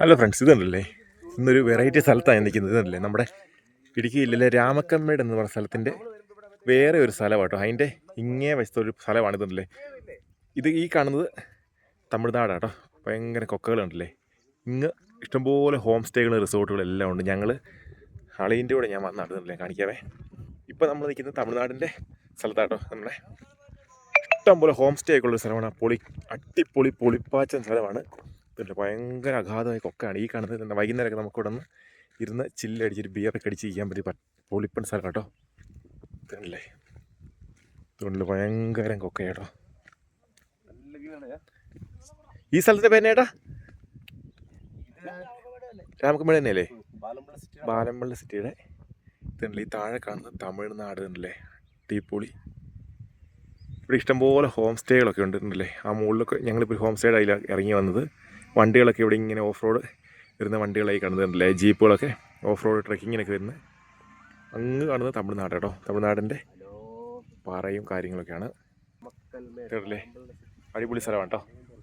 Hello friends ഇതുണ്ടല്ലേ? ഇന്നൊരു variety സ്ഥലത്താണ് നിൽക്കുന്നത്. ഇതല്ലേ നമ്മുടെ ഇടുക്കി ജില്ലയിലെ രാമക്കമ്മേട് എന്ന് പറഞ്ഞ സ്ഥലത്തിന്റെ വേറെ ഒരു സ്ഥലമാണ് കേട്ടോ അതിന്റെ ഇങ്ങേ ഒരു സ്ഥലമാണ് ഇതുണ്ടല്ലേ? ഇത് ഈ കാണുന്നത് തമിഴ്നാടാട്ടോ. ഭയങ്കര കൊക്കകളുണ്ടല്ലേ? ഇങ്ങ് ഇഷ്ടംപോലെ ഹോം സ്റ്റേകളും റിസോർട്ടുകളും എല്ലാം ഉണ്ട്. ഞങ്ങൾ അളിയന്റെ കൂടെ ഞാൻ വന്ന അടുത്തല്ലേ കാണിക്കാവേ. ഇപ്പോൾ നമ്മൾ നിൽക്കുന്നത് തമിഴ്നാടിന്റെ സ്ഥലത്താട്ടോ. നമ്മുടെ ഇഷ്ടംപോലെ ഹോം സ്റ്റേ ഒക്കെ ഉള്ള സ്ഥലമാണ്. പൊളി അടിപൊളി പൊളിപ്പാച്ചൻ സ്ഥലമാണ്. ഇതുണ്ട്. ഭയങ്കര അഗാധമായ കൊക്കാണ് ഈ കാണുന്നത് തന്നെ വൈകുന്നേരമൊക്കെ നമുക്ക് ഇവിടെ നിന്ന് ഇരുന്ന് ചില്ലടിച്ചൊരു ബിയറൊക്കെ അടിച്ച് ചെയ്യാൻ പറ്റിയ പ- പൊളിപ്പൻ സ്ഥലം കേട്ടോ. ഇതല്ലേ ഇതുകൊണ്ട് ഭയങ്കര കൊക്ക കേട്ടോ ഈ സ്ഥലത്തെ പേര് ഏട്ടാ? രാമക്കുമ്പഴ തന്നെയല്ലേ? ബാലമ്പള്ളി സിറ്റിയുടെ ഇതുണ്ടല്ലേ? ഈ താഴെ കാണുന്നത് തമിഴ്നാട് ഉണ്ടല്ലേ ടീപ്പൊളി ഇവിടെ ഇഷ്ടംപോലെ ഹോം സ്റ്റേകളൊക്കെ ഉണ്ടല്ലേ ആ മുകളിലൊക്കെ ഞങ്ങളിപ്പോൾ ഹോം സ്റ്റേയുടെ അതിൽ ഇറങ്ങി വന്നത്. വണ്ടികളൊക്കെ ഇവിടെ ഇങ്ങനെ ഓഫ് റോഡ് വരുന്ന വണ്ടികളായി കാണുന്നുണ്ടല്ലേ ജീപ്പുകളൊക്കെ ഓഫ് റോഡ് ട്രക്കിങ്ങിനൊക്കെ വരുന്നത് അങ്ങ് കാണുന്നത് തമിഴ്നാട് കേട്ടോ. തമിഴ്നാടിന്റെ പാറയും കാര്യങ്ങളൊക്കെയാണ്. കേട്ടില്ലേ? അടിപൊളി സ്ഥലമാണ് കേട്ടോ.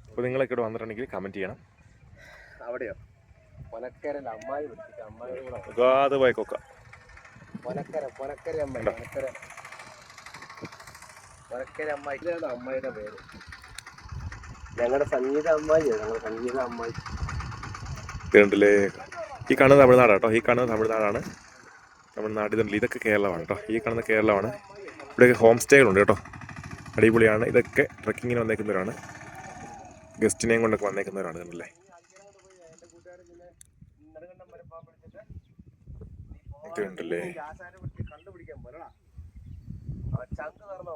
അപ്പോൾ നിങ്ങളൊക്കെ ഇവിടെ വന്നിട്ടുണ്ടെങ്കിൽ കമന്റ് ചെയ്യണം. അവിടെയോ? അമ്മായി അമ്മായി. കൊക്ക അമ്മായിയുടെ പേര്? ഞങ്ങളുടെ സംഗീത അമ്മായി ഞങ്ങളുടെ സംഗീത അമ്മായി ഇതുണ്ടല്ലേ ഈ കാണുന്നത് തമിഴ്നാടാണ് കേട്ടോ ഈ കാണുന്നത് തമിഴ്നാടാണ്. തമിഴ്നാട് ഇതുണ്ട് ഇതൊക്കെ കേരളമാണ് കേട്ടോ. ഈ കാണുന്ന കേരളമാണ്. ഇവിടെയൊക്കെ ഹോം സ്റ്റേകളുണ്ട് കേട്ടോ. അടിപൊളിയാണ്. ഇതൊക്കെ ട്രക്കിങ്ങിന് വന്നേക്കുന്നവരാണ്. ഗസ്റ്റിനെയും കൊണ്ടൊക്കെ വന്നേക്കുന്നവരാണ് ഇതുണ്ടല്ലേ? ഇതുണ്ടല്ലേ ചങ്ക് നടന്നോ